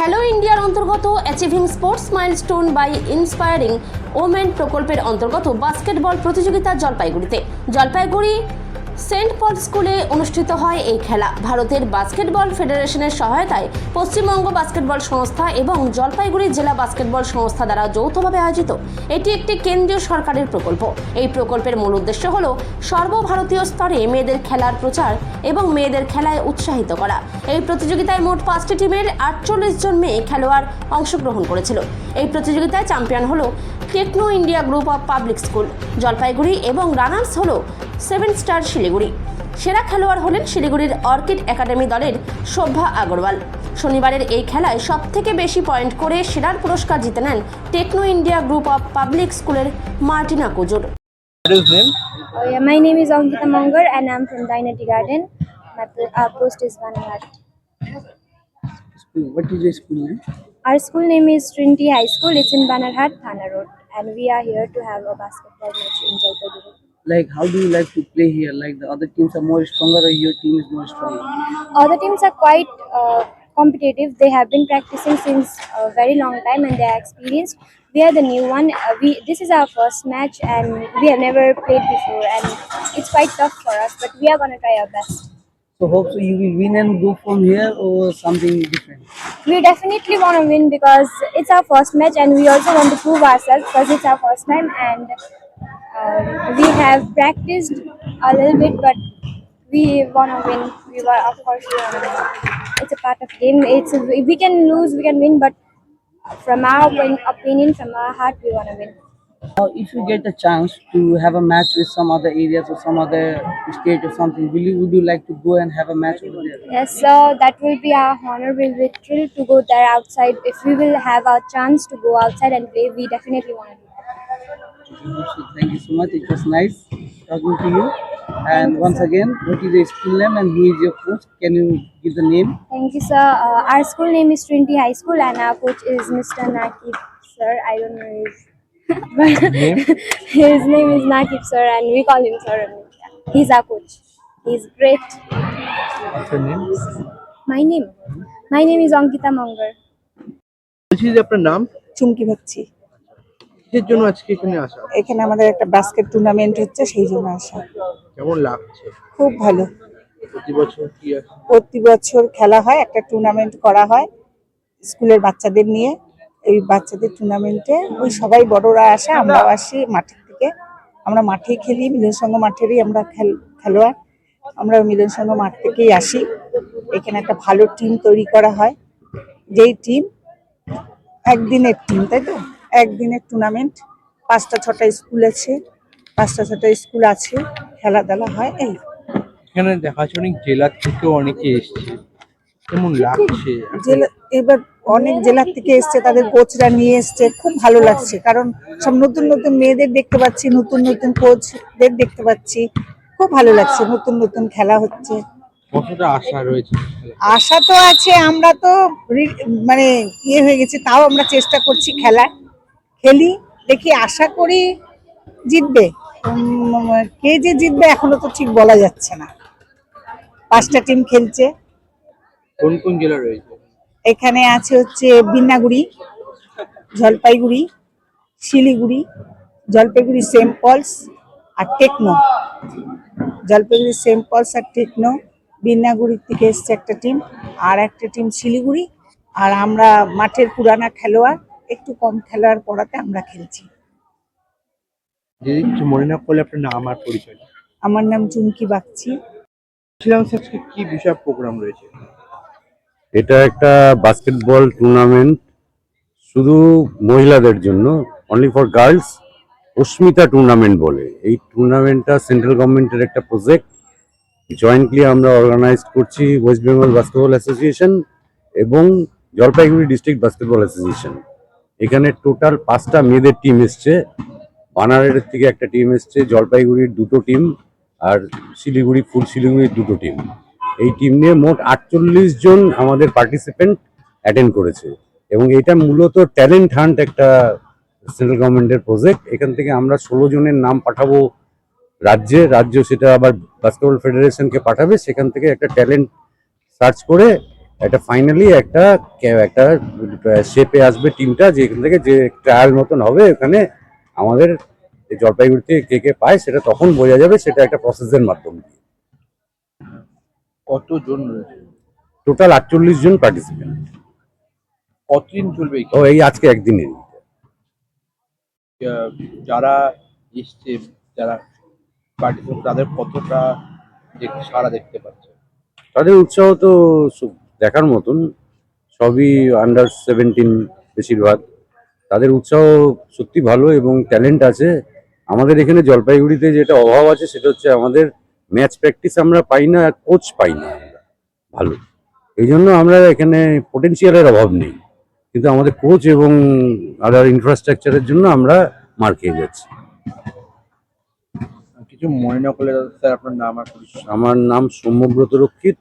খেলো ইন্ডিয়ার অন্তর্গত achieving sports milestone by inspiring women প্রকল্পের অন্তর্গত বাস্কেটবল প্রতিযোগিতা জলপাইগুড়িতে। জলপাইগুড়ি সেন্ট পল স্কুলে অনুষ্ঠিত হয় এই খেলা। ভারতের বাস্কেটবল ফেডারেশনের সহায়তায় পশ্চিমবঙ্গ বাস্কেটবল সংস্থা এবং জলপাইগুড়ি জেলা বাস্কেটবল সংস্থা দ্বারা যৌথভাবে আয়োজিত এটি একটি কেন্দ্রীয় সরকারের প্রকল্প। এই প্রকল্পের মূল উদ্দেশ্য হল সর্বভারতীয় স্তরে মেয়েদের খেলার প্রচার এবং মেয়েদের খেলায় উৎসাহিত করা। এই প্রতিযোগিতায় মোট পাঁচটি টিমের আটচল্লিশ জন মেয়ে খেলোয়াড় অংশগ্রহণ করেছিল। এই প্রতিযোগিতায় চ্যাম্পিয়ন হলো Techno India group of public school. Jalpaiguri এবং রানার্স হলো সেভেন স্টার শিলিগুড়ি। সেরা খেলোয়াড় হলেন শিলিগুড়ির অর্কিড একাডেমি দলের শোভা আগরওয়াল। শনিবারের এই খেলায় সব থেকে বেশি পয়েন্ট করে সেরার পুরস্কার জিতে নেন Techno India group of public স্কুলের Martina Kujur. And we are here to have a basketball match in Jalpaiguri. Like, how do you like to play here? Like, the other teams are more stronger or your team is more stronger? Other teams are quite uh, competitive. They have been practicing since a very long time and they are experienced. We are the new one. Uh, we This is our first match and we have never played before and it's quite tough for us but we are going to try our best. So, hope so you will win and go from here or something different? we definitely want to win because it's our first match and we also want to prove ourselves because it's our first time and um, we have practiced a little bit but we want to win. We were of course we want to win. It's a part of game. It's we can lose we can win but from our opin- opinion from our heart we want to win. Now, if you get a chance to have a match with some other areas or some other state or something, will you would you like to go and have a match over there? yes so that will be our honor. We'll be thrilled to go there outside. If we will have our chance to go outside and play we definitely want to do that So, thank you so much. It was nice talking to you. And once again, what is your school name and who is your coach? Can you give the name? Thank you, sir. Uh, our school name is Trinity High School, and our coach is Mr. Nakib, sir. I don't know his, but his name is Nakib, sir, and we call him sir. He's our coach. He's great. What's your name? My name, my name is Ankita Mangar. বলছি যে আপনার নাম চুমকি ভাবছি কিসের জন্য আজকে এখানে আসা? এখানে আমাদের একটা বাস্কেট টুর্নামেন্ট হচ্ছে সেই জন্য আসা। কেমন লাগছে? খুব ভালো। প্রতি বছর কি আছে প্রতি বছর খেলা হয় একটা টুর্নামেন্ট করা হয় স্কুলের বাচ্চাদের নিয়ে। এই বাচ্চাদের টুর্নামেন্টে ওই সবাই বড়রা আসে আমরাও আসি মাঠের থেকে আমরা মাঠেই খেলি মিলন সংঘ মাঠেরই আমরা খেল খেলোয়াড়। আমরা মিলন সংঘ মাঠ থেকেই আসি। এখানে একটা ভালো টিম তৈরি করা হয়। যেই টিম একদিনের টিম তাই তো? একদিনের টুর্নামেন্ট পাঁচটা ছটা স্কুল আছে পাঁচটা ছটা স্কুল আছে খেলাধুলা হয় এই। এখানে দেখা যাচ্ছে অনেক জেলার থেকেও অনেকে এসছে। কেমন লাগছে? জেলা এবার অনেক জেলার থেকে এসছে তাদের কোচরা নিয়ে এসছে খুব ভালো লাগছে কারণ সব নতুন নতুন মেয়েদের দেখতে পাচ্ছি নতুন নতুন কোচদের দেখতে পাচ্ছি খুব ভালো লাগছে নতুন নতুন খেলা হচ্ছে। কতটা আশা রয়েছে? আশা তো আছে আমরা তো মানে ইয়ে হয়ে গেছি তাও আমরা চেষ্টা করছি খেলার। খেলি দেখি আশা করি জিতবে। কে যে জিতবে এখনও তো ঠিক বলা যাচ্ছে না। পাঁচটা টিম খেলছে। কোন কোন জেলা রয়েছে? এখানে আছে হচ্ছে বিন্নাগুড়ি জলপাইগুড়ি শিলিগুড়ি জলপাইগুড়ি সেন্ট পলস আর টেকনো। জলপাইগুড়ি সেন্ট পলস আর টেকনো বিন্নাগুড়ির থেকে এসছে একটা টিম আর একটা টিম শিলিগুড়ি। আর আমরা মাঠের পুরানা খেলোয়াড় একটু কম খেলোয়াড় পড়াতে আমরা খেলছি। যদি কিছু মনে না করলে আপনার নাম আর পরিচয় আমার নাম চুমকি বাগচি। আজকে কি বিষয় প্রোগ্রাম রয়েছে? এটা একটা বাস্কেটবল টুর্নামেন্ট শুধু মহিলাদের জন্য only for girls Asmita tournament বলে। এই টুর্নামেন্টটা সেন্ট্রাল গভর্নমেন্টের একটা প্রজেক্ট জয়েন্টলি আমরা অর্গানাইজ করছি ওয়েস্ট বেঙ্গল বাস্কেটবল অ্যাসোসিয়েশন এবং জলপাইগুড়ি ডিস্ট্রিক্ট বাস্কেটবল অ্যাসোসিয়েশন এখানে টোটাল পাঁচটা মেয়েদের টিম এসছে। বানারের থেকে একটা টিম এসছে, জলপাইগুড়ির দুটো টিম আর শিলিগুড়ি, ফুল শিলিগুড়ির দুটো টিম এই টিম নিয়ে মোট আটচল্লিশ জন আমাদের পার্টিসিপেন্ট অ্যাটেন্ড করেছে এবং এটা মূলত ট্যালেন্ট হান্ট একটা সেন্ট্রাল গভর্নমেন্টের প্রজেক্ট এখান থেকে আমরা ষোলো জনের নাম পাঠাবো রাজ্যে। রাজ্য সেটা আবার বাস্কেটবল ফেডারেশনকে পাঠাবে। সেখান থেকে একটা ট্যালেন্ট সার্চ করে একটা ফাইনালি একটা একটা শেপে আসবে টিমটা যেখান থেকে যে ট্রায়াল মতন হবে ওখানে আমাদের এই জলপাইগুড়িতে কে কে পায় সেটা তখন বোঝা যাবে সেটা একটা প্রসেসের মাধ্যমে কতজন রয়েছে? টোটাল আটচল্লিশ জন পার্টিসিপেন্ট কতদিন চলবে ও এই আজকে একদিনের যারা এসছে যারা পার্টিসিপেন্ট তাদের কতটা সারা দেখতে পাচ্ছে? তাদের উৎসাহ তো দেখার মতন সবই আন্ডার সেভেন্টিন বেশিরভাগ। তাদের উৎসাহ সত্যি ভালো এবং ট্যালেন্ট আছে। আমাদের এখানে জলপাইগুড়িতে যেটা অভাব আছে সেটা হচ্ছে আমাদের ম্যাচ প্র্যাকটিস আমরা পাই না কোচ পাই না আমরা। ভালো। এই জন্য আমরা এখানে পোটেনশিয়ালের অভাব নেই। কিন্তু আমাদের কোচ এবং আদার ইনফ্রাস্ট্রাকচারের জন্য আমরা মার খেয়ে যাচ্ছি। কিছু মনে না করলে স্যার আপনার নাম আর আমার নাম Soumyabrata Rakshit.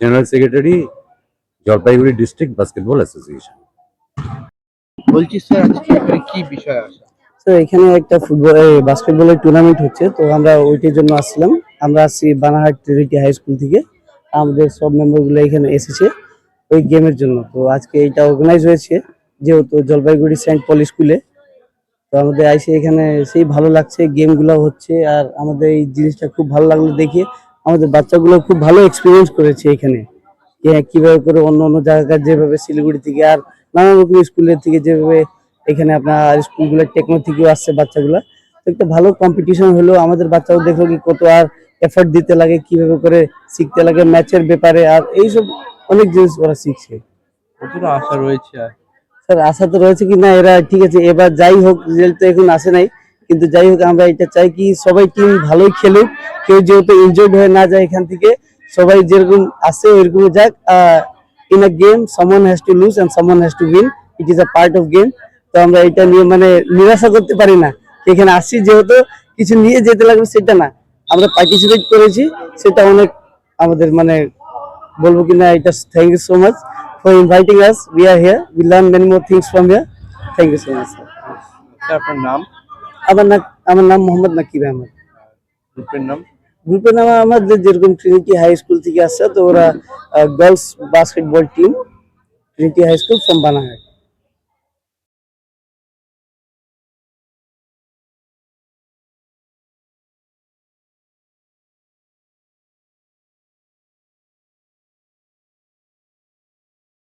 General secretary Jalpaiguri district basketball association বলছি স্যার আজকে এখানে কি বিষয় আছে? স্যার এখানে একটা ফুটবল বাস্কেটবলের টুর্নামেন্ট হচ্ছে তো আমরা ওইটার জন্য আসছিলাম। আমরা আসছি বানাহাট ট্রিনিটি হাই স্কুল থেকে। আমাদের সব মেম্বারগুলো এখানে এসেছে ওই গেমের জন্য। তো আজকে এটা অর্গানাইজ হয়েছে যেহেতু জলপাইগুড়ি সেন্ট পল স্কুলে তো আমাদের আইসে এখানে সেই ভালো লাগছে গেমগুলো হচ্ছে আর আমাদের এই জিনিসটা খুব ভালো লাগল দেখে। আমাদের বাচ্চাগুলো খুব ভালো এক্সপিরিয়েন্স করেছে এখানে। যে কীভাবে করে অন্য অন্য জায়গার যেভাবে শিলিগুড়ি থেকে আর নানা রকম স্কুলের থেকে যেভাবে এখানে আপনার স্কুলগুলো টেকনো থেকেও আসছে বাচ্চাগুলো। একটা ভালো কম্পিটিশন হলো আমাদের বাচ্চাও দেখল কি কত আর এফর্ট দিতে লাগে কীভাবে করে শিখতে লাগে ম্যাচের ব্যাপারে আর এইসব অনেক জিনিস ওরা শিখছে। কতটা আশা রয়েছে আর। স্যার আশা তো রয়েছে কি না এরা ঠিক আছে এবার যাই হোক রেজাল্ট তো এখন আসে নাই। কিন্তু যাই হোক, আমরা এটা চাই কি সবাই টিম ভালোই খেলুক, কেউ যেহেতু ইনজয়েড হয়ে না যায় এখান থেকে, সবাই যেরকম আসে ওইরকম যাক in a game someone has to lose and someone has to win it is a part of game তো আমরা এটা নিয়ে মানে নিরাশা করতে পারি না। এখানে আসছি যেহেতু, কিছু নিয়ে যেতে লাগবে সেটা না। আমরা পার্টিসিপেট করেছি, সেটা অনেক আমাদের মানে বলব কিনা, এটা thank you so much for inviting us we are here we learn many more things from here thank you so much আপনার নাম? আমার নাম আমার নাম মোহাম্মদ নাকিব আহমদ। গ্রুপের নাম? গ্রুপের নাম আমাদের যেরকম ট্রিনিটি হাই স্কুল থেকে আসছে তো ওরা girls basketball team Trinity high school from Banarhat